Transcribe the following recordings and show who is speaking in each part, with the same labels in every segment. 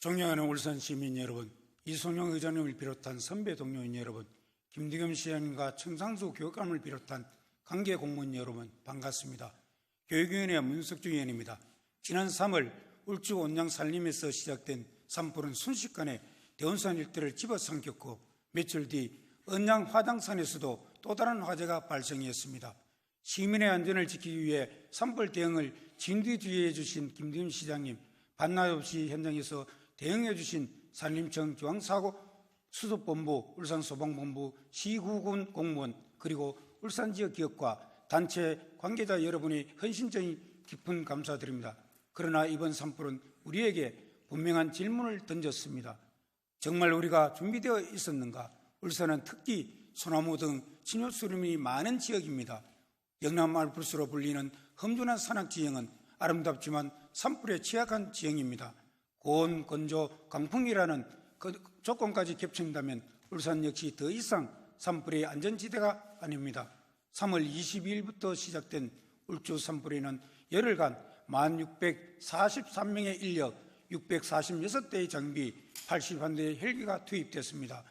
Speaker 1: 존경하는 울산 시민 여러분, 이송영 의장님을 비롯한 선배 동료인 여러분, 김대겸 시장님과 청상수 교육감을 비롯한 관계 공무원 여러분 반갑습니다. 교육위원회 문석주 의원입니다. 지난 3월 울주 온양 산림에서 시작된 산불은 순식간에 대원산 일대를 집어삼켰고 며칠 뒤 언양 화당산에서도 또 다른 화재가 발생했습니다. 시민의 안전을 지키기 위해 산불 대응을 진두지휘해 주신 김대겸 시장님, 반나 없이 현장에서 대응해 주신 산림청 중앙사고 수습본부, 울산소방본부, 시구군 공무원, 그리고 울산 지역 기업과 단체 관계자 여러분의 헌신적인 깊은 감사드립니다. 그러나 이번 산불은 우리에게 분명한 질문을 던졌습니다. 정말 우리가 준비되어 있었는가? 울산은 특히 소나무 등 진효수림이 많은 지역입니다. 영남 알프스로 불리는 험준한 산악 지형은 아름답지만 산불에 취약한 지형입니다. 고온, 건조, 강풍이라는 그 조건까지 겹친다면 울산 역시 더 이상 산불의 안전지대가 아닙니다. 3월 22일부터 시작된 울주 산불에는 열흘간 1643명의 인력, 646대의 장비, 81대의 헬기가 투입됐습니다.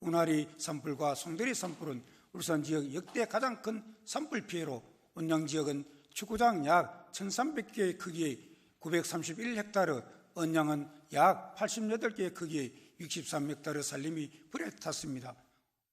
Speaker 1: 운하리 산불과 송대리 산불은 울산 지역 역대 가장 큰 산불 피해로 온양 지역은 축구장 약 1,300개의 크기의 931헥타르, 언양은 약 88개의 크기의 63헥타르 산림이 불에 탔습니다.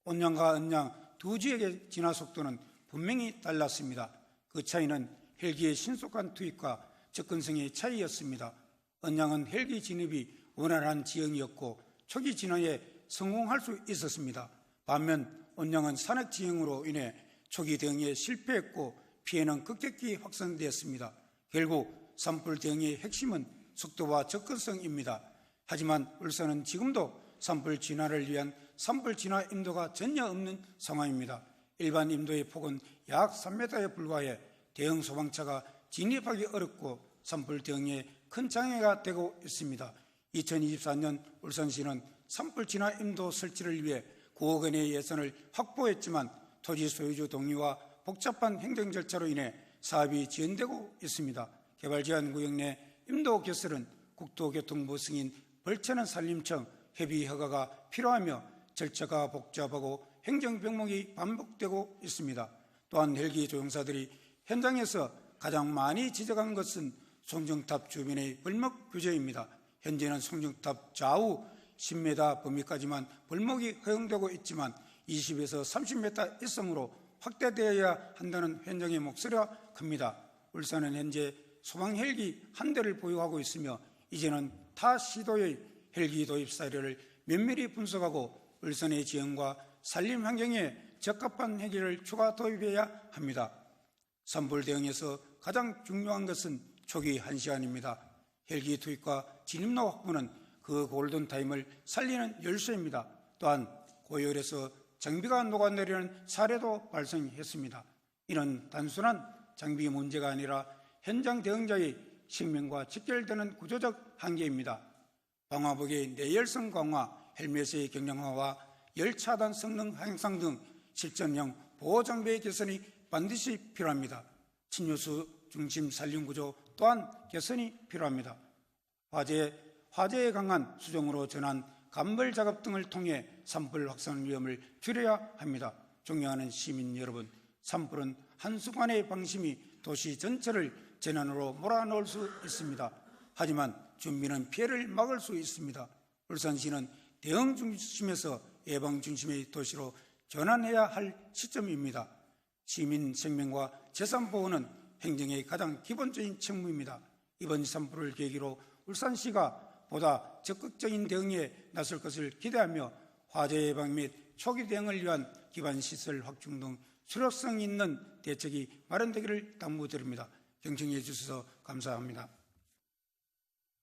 Speaker 1: 온양과 언양 두 지역의 진화 속도는 분명히 달랐습니다. 그 차이는 헬기의 신속한 투입과 접근성의 차이였습니다. 언양은 헬기 진입이 원활한 지형이었고 초기 진화에 성공할 수 있었습니다. 반면 온양은 산악 지형으로 인해 초기 대응에 실패했고 피해는 급격히 확산되었습니다. 결국 산불 대응의 핵심은 속도와 접근성입니다. 하지만 울산은 지금도 산불 진화를 위한 산불 진화 인도가 전혀 없는 상황입니다. 일반 인도의 폭은 약 3m에 불과해 대형 소방차가 진입하기 어렵고 산불 대응에 큰 장애가 되고 있습니다. 2024년 울산시는 산불 진화 인도 설치를 위해 9억 원의 예산을 확보했지만 토지 소유주 동의와 복잡한 행정 절차로 인해 사업이 지연되고 있습니다. 개발 제한 구역 내 임도 개설은 국토교통부 승인 벌채는 산림청 협의 허가가 필요하며 절차가 복잡하고 행정 병목이 반복되고 있습니다. 또한 헬기 조종사들이 현장에서 가장 많이 지적한 것은 송정탑 주변의 벌목 규제입니다. 현재는 송정탑 좌우 10m 범위까지만 벌목이 허용되고 있지만 20에서 30m 이상으로 확대되어야 한다는 현장의 목소리가 큽니다. 울산은 현재 소방 헬기 한 대를 보유하고 있으며 이제는 타 시도의 헬기 도입 사례를 면밀히 분석하고 울산의 지형과 산림 환경에 적합한 헬기를 추가 도입해야 합니다. 산불 대응에서 가장 중요한 것은 초기 1시간입니다. 헬기 투입과 진입로 확보는 그 골든타임을 살리는 열쇠입니다. 또한 고열에서 장비가 녹아내리는 사례도 발생했습니다. 이는 단순한 장비 문제가 아니라 현장 대응자의 생명과 직결되는 구조적 한계입니다. 방화복의 내열성 강화, 헬멧의 경량화와 열차단 성능 향상 등 실전형 보호 장비의 개선이 반드시 필요합니다. 침유수 중심 산림 구조 또한 개선이 필요합니다. 화재, 화재에 강한 수정으로 전환, 감벌 작업 등을 통해 산불 확산 위험을 줄여야 합니다. 존경하는 시민 여러분, 산불은 한순간의 방심이 도시 전체를 재난으로 몰아넣을 수 있습니다. 하지만 준비는 피해를 막을 수 있습니다. 울산시는 대응 중심에서 예방 중심의 도시로 전환해야 할 시점입니다. 시민 생명과 재산 보호는 행정의 가장 기본적인 책무입니다. 이번 산불을 계기로 울산시가 보다 적극적인 대응에 나설 것을 기대하며 화재 예방 및 초기 대응을 위한 기반 시설 확충 등 수력성 있는 대책이 마련되기를 당부드립니다. 경청해 주셔서 감사합니다.